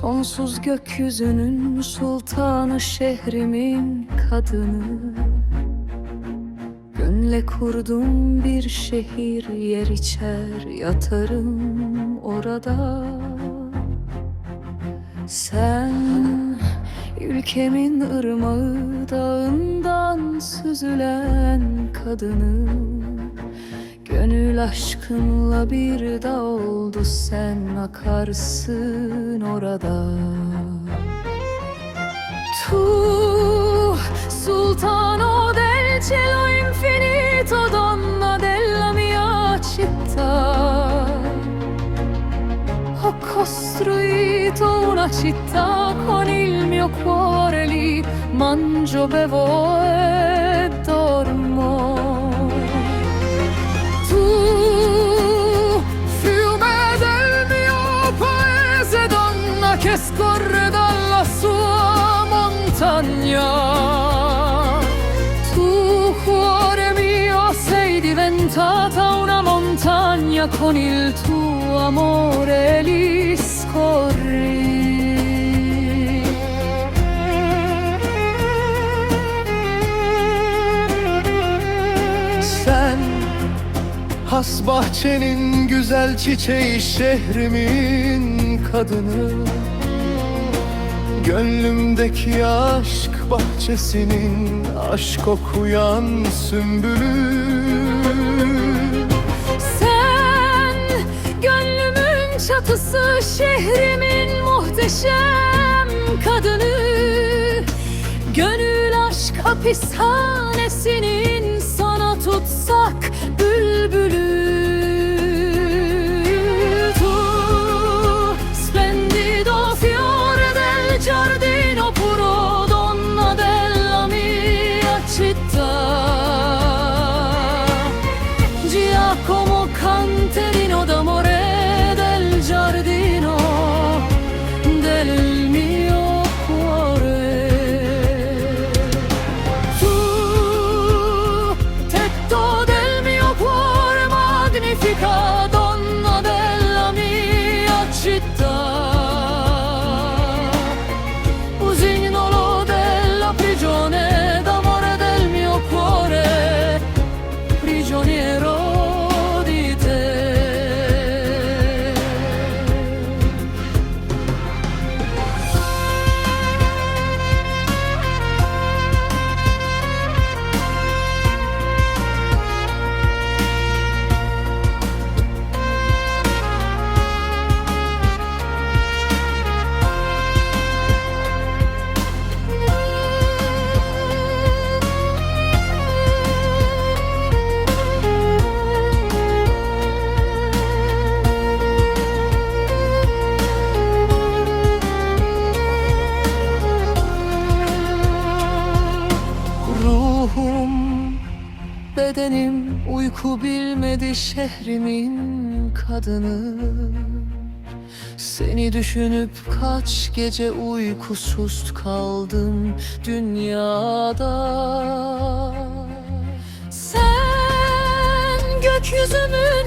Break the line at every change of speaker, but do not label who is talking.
Sonsuz gökyüzünün sultanı şehrimin kadını. Gönle kurdum bir şehir yer içer yatarım orada. Sen ülkemin ırmağı dağından süzülen kadını Gönül aşkınla bir dağ oldu sen akarsın orada. Tu sultano del cielo infinito donna della mia città. Ho costruito una città con il mio cuore lì mangio, bevo e montagna con il tuo amore lì scorri.
Sen has bahçenin güzel çiçeği şehrimin kadını Gönlümdeki aşk bahçesinin aşk okuyan sümbülü
çatısı şehrimin muhteşem kadını. Gönül aşk hapishanesinin Bedenim uyku bilmedi şehrimin kadını. Seni düşünüp kaç gece uykusuz kaldım dünyada. Sen gökyüzümün